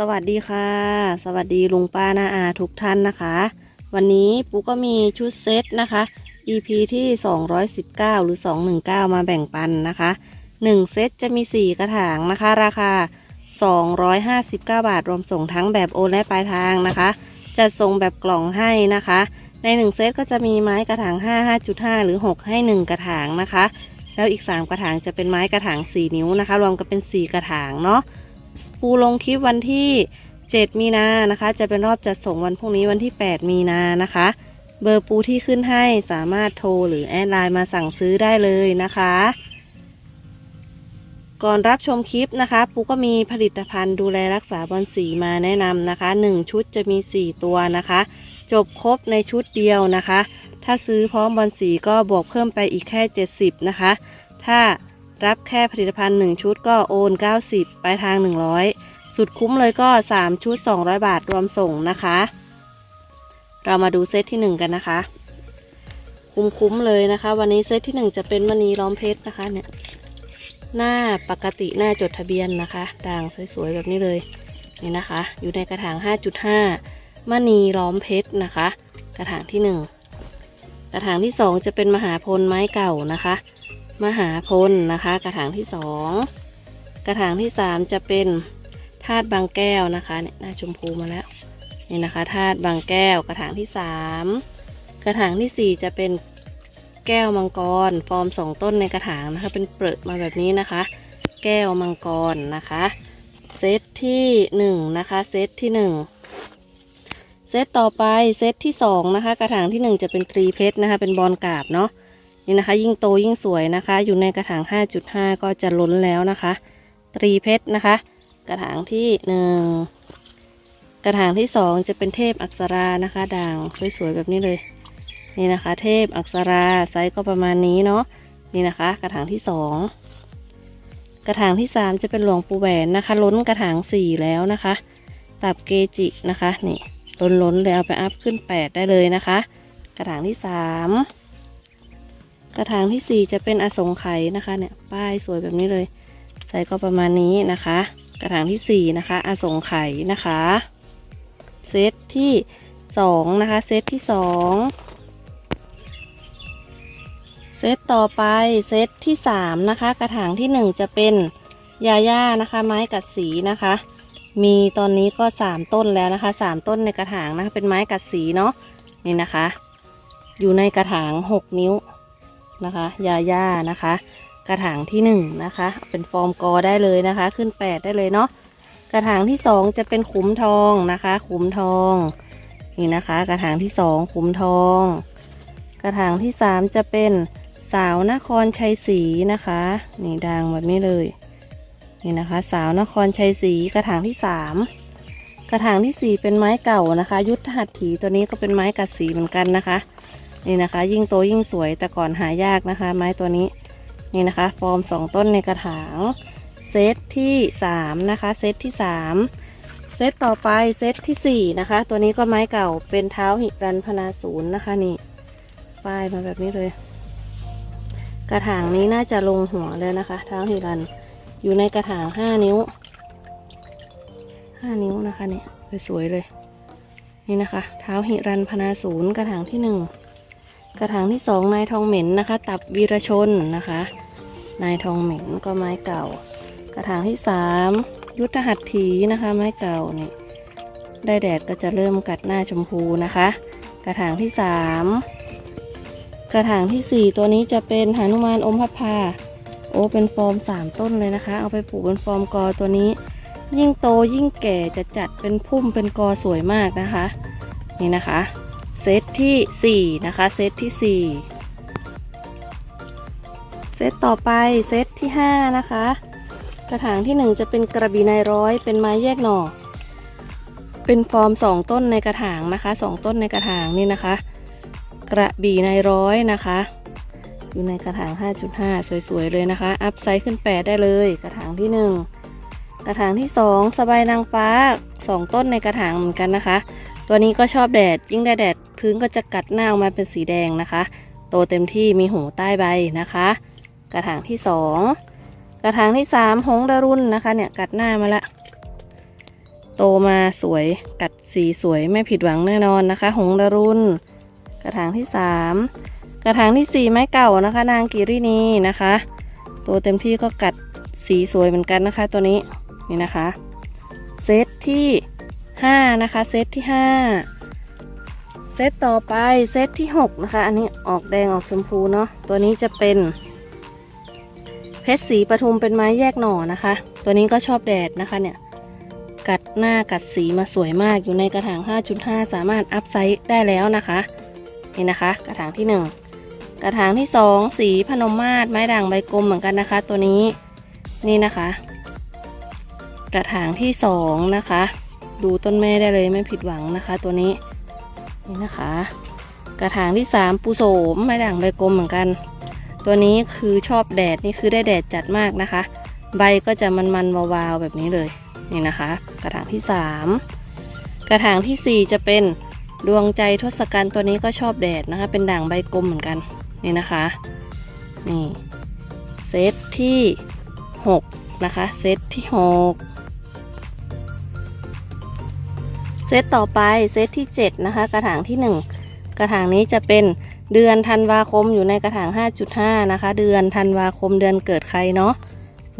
สวัสดีค่ะ สวัสดีลุงป้านาอาทุกท่านนะคะ วันนี้ปูก็มีชุดเซตนะคะ EP ที่ 219 หรือ 219 มาแบ่งปันนะคะ 1 เซตจะมี 4 กระถางนะคะ ราคา 259 บาท รวมส่งทั้งแบบโอนและปลายทางนะคะจะส่งแบบกล่องให้นะคะ ใน 1 เซตก็จะมีไม้กระถาง 5 5.5 หรือ 6 ให้ 1 กระถางนะคะ แล้วอีก 3 กระถางจะเป็นไม้กระถาง 4 นิ้วนะคะ รวมกันเป็น 4 กระถางเนาะ ปูลงคลิปวันที่ 7 มีนานะคะ จะเป็นรอบจัดส่งวันพรุ่งนี้วันที่ 8 มีนานะคะ เบอร์ปูที่ขึ้นให้สามารถโทรหรือแอดไลน์มาสั่งซื้อได้เลยนะคะ ก่อนรับชมคลิปนะคะ ปูก็มีผลิตภัณฑ์ดูแลรักษาบอลสีมาแนะนำนะคะ 1 ชุดจะมี 4 ตัวนะคะ จบครบในชุดเดียวนะคะ ถ้าซื้อพร้อมบอลสีก็บวกเพิ่มไปอีกแค่ 70 นะคะ ถ้า รับแค่ผลิตภัณฑ์ 1 ชุดก็โอน 90 ไปทาง 100 สุดคุ้มเลยก็ 3 ชุด 200 บาทรวมส่งนะคะ เรามาดูเซตที่ 1 กันนะคะ คุ้มๆเลยนะคะ วันนี้เซตที่ 1 จะเป็นมณีล้อมเพชรนะคะเนี่ยหน้าปกติหน้าจดทะเบียนนะคะด่างสวยๆแบบนี้เลยนี่นะคะ อยู่ในกระถาง 5.5มณีล้อมเพชรนะคะ กระถางที่ 1 กระถางที่ 2 จะเป็นมหาพลไม้เก่านะคะ มหาพลนะคะ กระถางที่2กระถางที่3จะเป็นธาตุบางแก้วนะคะเนี่ยหน้าชมพูมาแล้วนี่นะคะธาตุบางแก้ว กระถางที่3กระถางที่สี่จะเป็นแก้วมังกร ฟอร์มสองต้นในกระถางนะคะ เป็นเปลือกมาแบบนี้นะคะ แก้วมังกรนะคะเซตที่หนึ่งนะคะเซตที่หนึ่งเซตต่อไปเซตที่สองนะคะ กระถางที่หนึ่งจะเป็นตรีเพชรนะคะ เป็นบอลกราบเนาะ นี่นะคะ ยิ่งโตยิ่งสวยนะคะ อยู่ในกระถาง 5.5 ก็จะล้นแล้วนะคะ ตรีเพชรนะคะ กระถางที่หนึ่งกระถางที่สองจะเป็นเทพอักษรานะคะ ด่างสวยๆแบบนี้เลย นี่นะคะ เทพอักษราไซส์ก็ประมาณนี้เนาะนี่นะคะ กระถางที่สองกระถางที่สามจะเป็นหลวงปู่แหวนนะคะ ล้นกระถางสี่แล้วนะคะ ตับเกจินะคะ นี่ล้นล้นๆเลยเอาไปอัพขึ้นแปดได้เลยนะคะ กระถางที่สาม กระถางที่สี่จะเป็นอสงไขยนะคะ เนี่ย ป้ายสวยแบบนี้เลยไซส์ก็ประมาณนี้นะคะ กระถางที่สี่นะคะ อสงไขยนะคะ เซตที่สองนะคะ เซตที่สองเซตต่อไปเซตที่สามนะคะ กระถางที่หนึ่งจะเป็นยาย่านะคะ ไม้กัดสีนะคะ มีตอนนี้ก็สามต้นแล้วนะคะสามต้นในกระถางนะคะ เป็นไม้กัดสีเนาะนี่นะคะ อยู่ในกระถางหกนิ้ว นะคะ ยาย่านะคะ กระถางที่หนึ่งนะคะ เป็นฟอร์มกอได้เลยนะคะ ขึ้นแปดได้เลยเนาะกระถางที่สองจะเป็นขุมทองนะคะ ขุมทองนี่นะคะ กระถางที่สองขุมทอง กระถางที่สามจะเป็นสาวนครชัยศรีนะคะ นี่ดังแบบนี้เลย นี่นะคะ สาวนครชัยศรีกระถางที่สามกระถางที่สี่เป็นไม้เก่านะคะ ยุทธหัตถีตัวนี้ก็เป็นไม้กัดสีเหมือนกันนะคะ นี่นะคะ ยิ่งโตยิ่งสวยแต่ก่อนหายากนะคะ ไม้ตัวนี้นี่นะคะ ฟอร์มสองต้นในกระถาง เซตที่สามนะคะ เซตที่สามเซตต่อไปเซตที่สี่นะคะ ตัวนี้ก็ไม้เก่าเป็นเท้าหิรันพนาศูนย์นะคะนี่ป้ายมาแบบนี้เลย กระถางนี้น่าจะลงหัวเลยนะคะ เท้าหิรันอยู่ในกระถางห้านิ้วห้านิ้วนะคะนี่สวยๆเลยนี่นะคะ เท้าหิรันพนาศูนย์กระถางที่หนึ่ง กระถางที่สองนายทองเหม็นนะคะ ตับวีรชนนะคะ นายทองเหม็นก็ไม้เก่า กระถางที่สามยุทธหัตถีนะคะ ไม้เก่านี่ได้แดดก็จะเริ่มกัดหน้าชมพูนะคะ กระถางที่สามกระถางที่สี่ตัวนี้จะเป็นหานุมานอมพับพาโอ้เป็นฟอร์มสามต้นเลยนะคะ เอาไปปลูกเป็นฟอร์มกอตัวนี้ ยิ่งโตยิ่งแก่จะจัดเป็นพุ่มเป็นกอสวยมากนะคะ นี่นะคะ เซตที่สี่นะคะ เซตที่สี่เซตต่อไปเซตที่ 5 นะคะ กระถางที่ 1 จะเป็นกระบี่นายร้อย เป็นไม้แยกหน่อ เป็นฟอร์ม 2 ต้นในกระถางนะคะ 2 ต้นในกระถางนี่นะคะ กระบี่นายร้อยนะคะ อยู่ในกระถาง 5.5 สวยๆ เลยนะคะ อัพไซส์ขึ้น 8 ได้เลย กระถางที่ 1 กระถางที่ 2 สบายนางฟ้า 2 ต้นในกระถางเหมือนกันนะคะตัวนี้ก็ชอบแดดยิ่งได้แดด พื้นก็จะกัดหน้าออกมาเป็นสีแดงนะคะ โตเต็มที่มีหูใต้ใบนะคะ กระถางที่สองกระถางที่สามหงดารุนนะคะ เนี่ยกัดหน้ามาละ โตมาสวยกัดสีสวยไม่ผิดหวังแน่นอนนะคะ หงดารุนกระถางที่สามกระถางที่สี่ไม้เก่านะคะ นางกิรินีนะคะโตเต็มที่ก็กัดสีสวยเหมือนกันนะคะ ตัวนี้นี่นะคะเซตที่ห้านะคะ เซตที่ห้า เซตต่อไปเซตที่หกนะคะ อันนี้ออกแดงออกชมพูเนาะตัวนี้จะเป็น เพชรสีปทุมเป็นไม้แยกหน่อนะคะ ตัวนี้ก็ชอบแดดนะคะเนี่ย กัดหน้ากัดสีมาสวยมากอยู่ในกระถาง 5.5 สามารถอัพไซส์ได้แล้วนะคะ นี่นะคะ กระถางที่ 1 กระถางที่ 2 สีพนมมาศไม้ด่างใบกลมเหมือนกันนะคะ ตัวนี้นี่นะคะ กระถางที่ 2 นะคะ ดูต้นแม่ได้เลยไม่ผิดหวังนะคะ ตัวนี้ นี่นะคะ กระถางที่3ปูโสมไม้ด่างใบกลมเหมือนกัน ตัวนี้คือชอบแดดนี่คือได้แดดจัดมากนะคะ ใบก็จะมันๆวาวๆแบบนี้เลยนี่นะคะ กระถางที่3กระถางทีสี่4จะเป็นดวงใจทศกัณฐ์ตัวนี้ก็ชอบแดดนะคะ เป็นด่างใบกลมเหมือนกันนี่นะคะนี่เซตที่ 6 นะคะ เซตที่ 6 เซตต่อไปเซตที่ 7 นะคะ กระถางที่ 1 กระถางนี้จะเป็นเดือนธันวาคมอยู่ในกระถาง 5.5 นะคะ เดือนธันวาคมเดือนเกิดใครเนาะ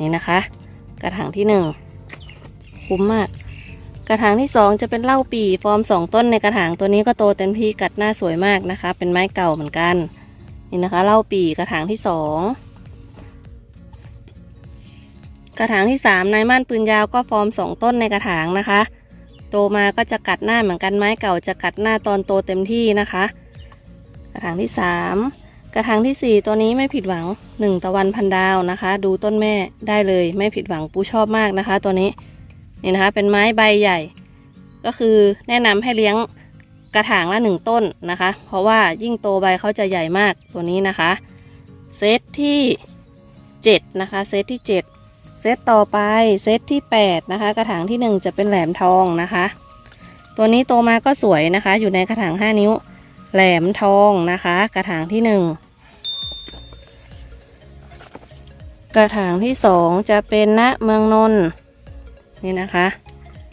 นี่นะคะ กระถางที่ 1 คุ้มมาก กระถางที่ 2 จะเป็นเหล้าปีฟอร์ม 2 ต้นในกระถางตัวนี้ก็โตเต็มที่กัดหน้าสวยมากนะคะ เป็นไม้เก่าเหมือนกัน นี่นะคะเหล้าปีกระถางที่ 2 กระถางที่ 3 นายม่านปืนยาวก็ฟอร์ม 2 ต้นในกระถางนะคะ โตมาก็จะกัดหน้าเหมือนกันไม้เก่าจะกัดหน้าตอนโตเต็มที่นะคะ กระถางที่ 3 กระถางทีสี่ 4 ตัวนี้ไม่ผิดหวัง 1 ตะวันพันดาวนะคะ ดูต้นแม่ได้เลยไม่ผิดหวังปูชอบมากนะคะ ตัวนี้นี่นะคะเป็นไม้ใบใหญ่ ก็คือแนะนำให้เลี้ยงกระถางละหนึ่งต้นนะคะ เพราะว่ายิ่งโตใบเขาจะใหญ่มากตัวนี้นะคะเซตที่7นะคะเซตที่ 7 ซตต่อไปเซตที่ 8 นะคะ กระถางที่ 1 จะเป็นแหลมทองนะคะ ตัวนี้โตมาก็สวยนะคะ อยู่ในกระถาง 5 นิ้ว แหลมทองนะคะ กระถางที่ 1 กระถางที่ 2 จะเป็นณเมืองนนท์นี่นะคะ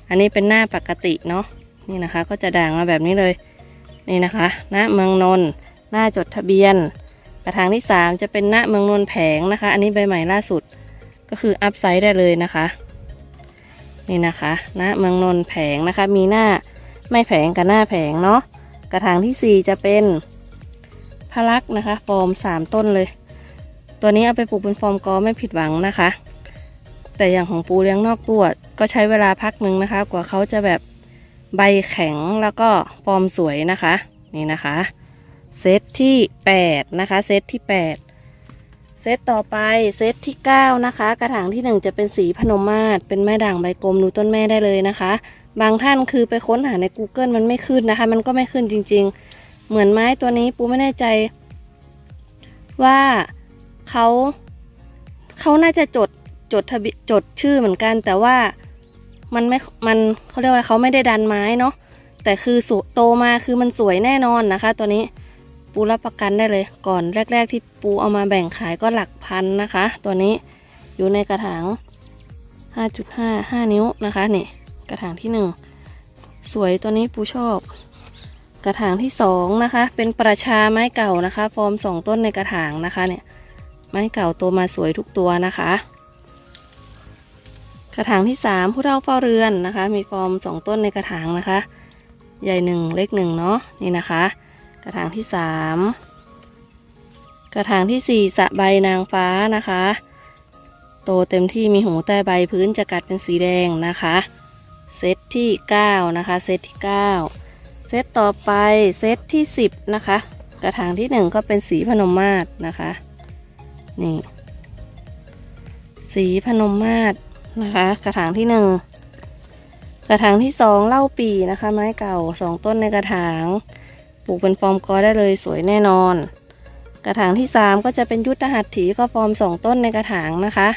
อันนี้เป็นหน้าปกติเนาะนี่นะคะ ก็จะด่างมาแบบนี้เลยนี่นะคะณเมืองนนท์หน้าจดทะเบียน กระถางที่ 3 จะเป็นณเมืองนนท์แผงนะคะ อันนี้ใบใหม่ล่าสุด ก็คืออัพไซด์ได้เลยนะคะ นี่นะคะณเมืองนนแผงนะคะ มีหน้าไม่แผงกับหน้าแผงเนาะกระถางที่ 4 จะเป็นพลักนะคะ ฟอร์ม 3 ต้นเลย ตัวนี้เอาไปปลูกเป็นฟอร์มกอไม่ผิดหวังนะคะ แต่อย่างของปูเลี้ยงนอกตัวก็ใช้เวลาพักหนึ่งนะคะ กว่าเขาจะแบบใบแข็งแล้วก็ฟอร์มสวยนะคะ นี่นะคะ เซตที่ 8 นะคะ เซตที่ 8 เซตต่อไปเซตที่ 9 นะคะ กระถางที่ 1 จะเป็นสีพนมมาศเป็นแม่ด่างใบกลมดูต้นแม่ได้เลยนะคะ บางท่านคือไปค้นหาใน Google มันไม่ขึ้นนะคะ มันก็ไม่ขึ้นจริง ๆ เหมือนไม้ตัวนี้ปูไม่แน่ใจ ว่าเขาเขาน่าจะจดจดทะบจดชื่อเหมือนกัน แต่ว่ามันไม่มันเขาเรียกว่าเขาไม่ได้ดันไม้เนาะแต่คือโตมาคือมันสวยแน่นอนนะคะ ตัวนี้ ปูรับประกันได้เลยก่อนแรก ๆ ที่ปูเอามาแบ่งขายก็หลักพันนะคะ ตัวนี้อยู่ในกระถาง 5.5 5 นิ้วนะคะนี่กระถางที่ 1 สวยตัวนี้ปูชอบ กระถางที่ 2 นะคะ เป็นประชาไม้เก่านะคะ ฟอร์ม 2 ต้นในกระถางนะคะเนี่ยไม้เก่าโตมาสวยทุกตัวนะคะ กระถางที่ 3 ผู้เฒ่าเฝ้าเรือนนะคะ มีฟอร์ม 2 ต้นในกระถางนะคะ ใหญ่หนึ่งเล็กหนึ่งเนาะนี่นะคะ กระถางที่3กระถางที่4สะใบนางฟ้านะคะ โตเต็มที่มีหูใต้ใบพื้นจะกัดเป็นสีแดงนะคะ เซตที่9นะคะเซตที่9เซตต่อไปเซตที่10นะคะ กระถางที่1ก็เป็นสีพนมมาศนะคะนี่สีพนมมาศนะคะ กระถางที่1กระถางที่2เล้าปีนะคะ ไม้เก่า2ต้นในกระถาง ปลูกเป็นฟอร์มกอได้เลยสวยแน่นอน กระถางที่ 3 ก็จะเป็นยุทธหัตถีก็ฟอร์ม 2 ต้นในกระถางนะคะ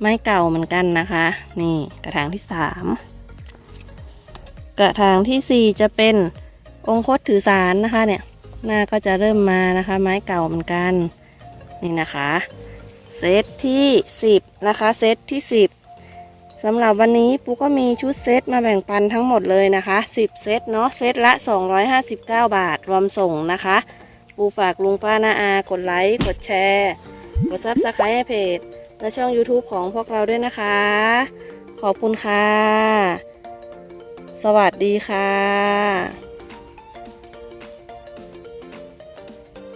ไม้เก่าเหมือนกันนะคะ นี่กระถางที่ 3 กระถางทีสี่4 จะเป็นองคตถือสารนะคะเนี่ยหน้าก็จะเริ่มมานะคะ ไม้เก่าเหมือนกัน นี่นะคะ เซตที่ 10 นะคะ เซตที่ 10เซ สำหรับวันนี้ปูก็มีชุดเซตมาแบ่งปันทั้งหมดเลยนะคะ 10 เซตเนาะเซตละ 259 บาทรวมส่งนะคะ ปูฝากลุงป้านาอา กดไลค์กดแชร์ กดซับสไครต์ให้เพจ และช่อง YouTube ของพวกเราด้วยนะคะ ขอบคุณค่ะ สวัสดีค่ะ